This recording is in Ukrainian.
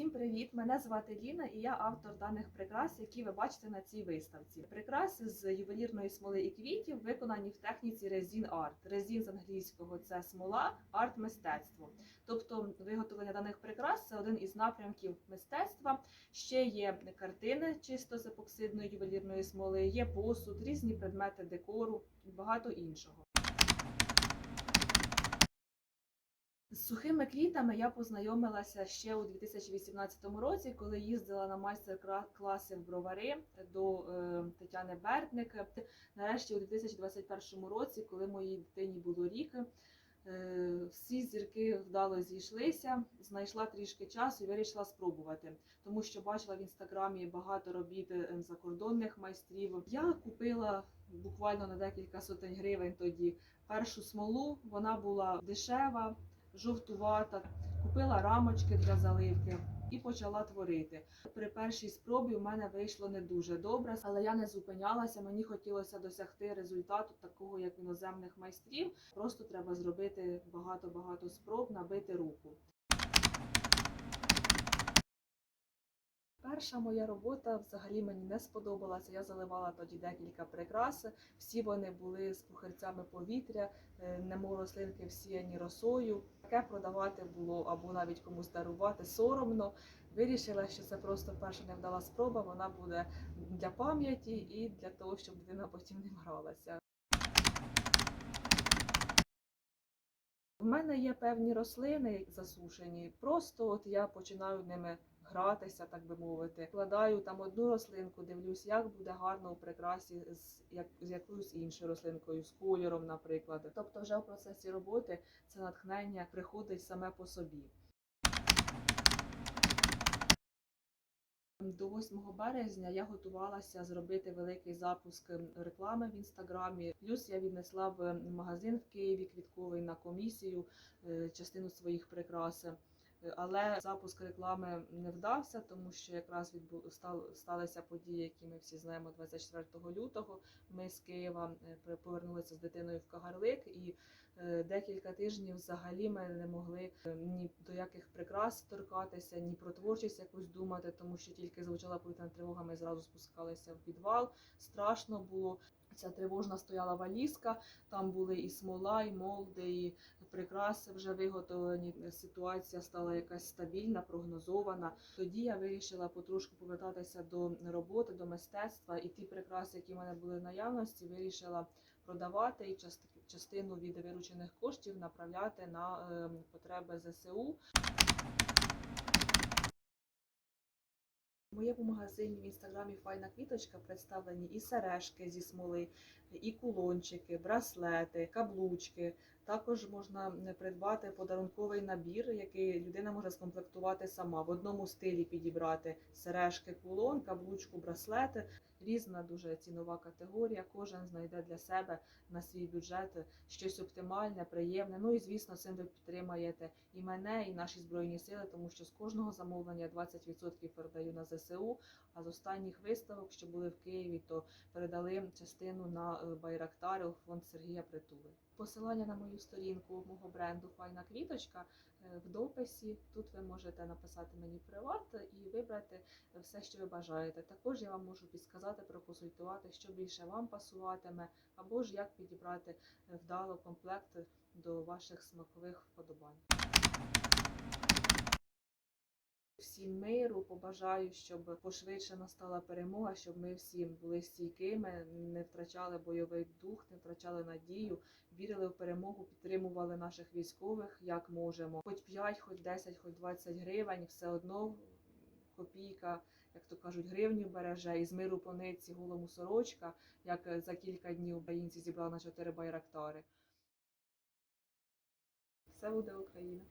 Всім привіт! Мене звати Ліна і я автор даних прикрас, які ви бачите на цій виставці. Прикраси з ювелірної смоли і квітів виконані в техніці резін арт. Резін з англійського це смола, арт мистецтво. Тобто виготовлення даних прикрас це один із напрямків мистецтва. Ще є картини чисто з епоксидної ювелірної смоли, є посуд, різні предмети декору і багато іншого. Сухими квітами я познайомилася ще у 2018 році, коли їздила на майстер-класи в бровари до е, Тетяни Бертник. Нарешті у 2021 році, коли моїй дитині було рік, е, всі зірки вдало зійшлися, знайшла трішки часу і вирішила спробувати, тому що бачила в інстаграмі багато робіт е, закордонних майстрів. Я купила буквально на декілька сотень гривень тоді першу смолу. Вона була дешева жовтувата, купила рамочки для заливки і почала творити. При першій спробі в мене вийшло не дуже добре, але я не зупинялася. Мені хотілося досягти результату такого, як іноземних майстрів. Просто треба зробити багато-багато спроб, набити руку. Перша моя робота взагалі мені не сподобалася. Я заливала тоді декілька прикрас. Всі вони були з пухирцями повітря, е, немов рослинки всіяні росою. Таке продавати було або навіть комусь дарувати соромно. Вирішила, що це просто перша невдала спроба. Вона буде для пам'яті і для того, щоб дитина потім не гралася. У мене є певні рослини засушені. Просто от я починаю ними гратися, так би мовити. Вкладаю там одну рослинку, дивлюсь, як буде гарно у прикрасі з, як, з якоюсь іншою рослинкою, з кольором, наприклад. Тобто, вже в процесі роботи це натхнення приходить саме по собі. До 8 березня я готувалася зробити великий запуск реклами в інстаграмі. Плюс я віднесла в магазин в Києві квітковий на комісію е, частину своїх прикрас. Але запуск реклами не вдався, тому що якраз відбу... стал- сталися події, які ми всі знаємо 24 лютого. Ми з Києва е, повернулися з дитиною в Кагарлик, і е, декілька тижнів взагалі ми не могли е, ні до яких прикрас торкатися, ні про творчість якусь думати, тому що тільки звучала повітряна тривога, ми зразу спускалися в підвал. Страшно було. Ця тривожна стояла валізка, там були і смола, і молди, і прикраси вже виготовлені. Ситуація стала якась стабільна, прогнозована. Тоді я вирішила потрошку повертатися до роботи, до мистецтва, і ті прикраси, які в мене були в наявності, вирішила продавати і част- частину від виручених коштів направляти на е, потреби ЗСУ. В моєму магазині в інстаграмі Файна квіточка представлені і сережки зі смоли, і кулончики, браслети, каблучки. Також можна придбати подарунковий набір, який людина може скомплектувати сама. В одному стилі підібрати сережки, кулон, каблучку, браслети. Різна дуже цінова категорія. Кожен знайде для себе на свій бюджет щось оптимальне, приємне. Ну і звісно, цим ви підтримаєте і мене, і наші збройні сили, тому що з кожного замовлення 20% передаю на ЗСУ. А з останніх виставок, що були в Києві, то передали частину на е, у фонд Сергія Притули. Посилання на мою сторінку мого бренду Файна квіточка е, в дописі. Тут ви можете написати мені приват і вибрати все, що ви бажаєте. Також я вам можу підсказати, проконсультувати, що більше вам пасуватиме, або ж як підібрати е, вдало комплект до ваших смакових вподобань. Всім миру, побажаю, щоб пошвидше настала перемога, щоб ми всі були стійкими, не втрачали бойовий дух, не втрачали надію, вірили в перемогу, підтримували наших військових як можемо. Хоч 5, хоч 10, хоч 20 гривень, все одно копійка, як то кажуть, гривню береже, і з миру по нитці голому сорочка, як за кілька днів українці зібрали на 4 байрактари. Все буде Україна.